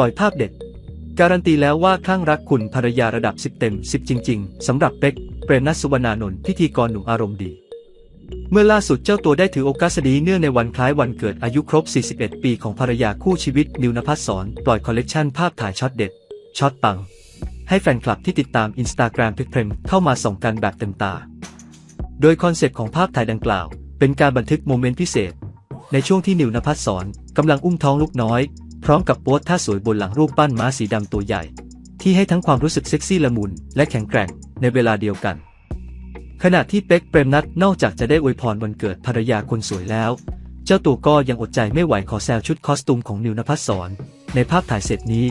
ปล่อยภาพเด็ด การันตีแล้วว่าคลั่งรักคุณภรรยาระดับ 10 เต็ม 10 จริง ๆสำหรับเป็กเปรมนัสสุวรรณานนท์พิธีกรหนุ่มอารมณ์ดี เมื่อล่าสุดเจ้าตัวได้ถือโอกาสดีเนื่องในวันคล้ายวันเกิดอายุครบ 41 ปีของภรรยาคู่ชีวิตนิวนภัสสรปล่อยคอลเลกชันภาพถ่ายช็อตเด็ดช็อตปัง ให้แฟนคลับที่ติดตามอินสตาแกรมพิกเพรมเข้ามาส่องกันแบบเต็มตา โดยคอนเซปต์ของภาพถ่ายดังกล่าว เป็นการบันทึกโมเมนต์พิเศษ ในช่วงที่นิวนภัสสรกำลังอุ้มท้องลูกน้อย ร้อมกับโพสท่าสวยบนหลังรูปปั้นม้าสีดำตัวใหญ่ ที่ให้ทั้งความรู้สึกเซ็กซี่ละมุนและแข็งแกร่งในเวลาเดียวกัน ขณะที่เป็กเปรมนัทนอกจากจะได้อวยพรวันเกิดภรรยาคนสวยแล้ว เจ้าตัวก็ยังอดใจไม่ไหวขอแซวชุดคอสตูมของนิวนภัสสรในภาพถ่ายเสร็จนี้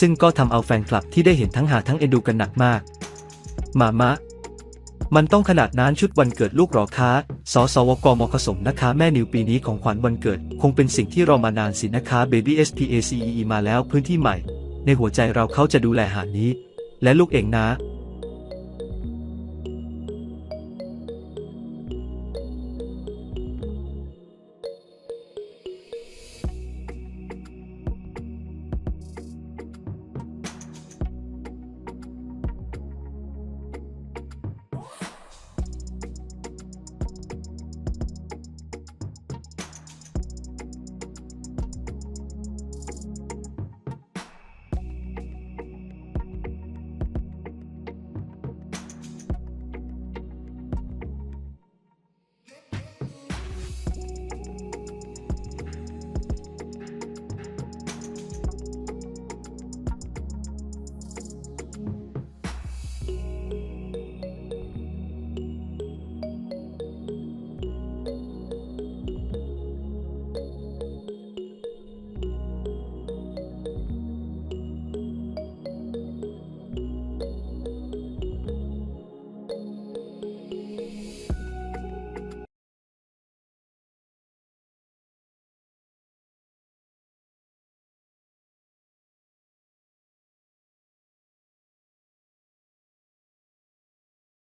ซึ่งก็ทำเอาแฟนคลับที่ได้เห็นทั้งหาทั้งเอ็นดูกันหนักมาก มามะ มันต้องขนาดนั้นชุดวันเกิดลูกหรอคะสสวกมขสมนะคะแม่นิวปีนี้ของขวัญวันเกิด คงเป็นสิ่งที่รอมานานสินะคะ Baby SPACEE มาแล้วพื้นที่ใหม่ ในหัวใจเราเขาจะดูแลหาดนี้ และลูกเองนะ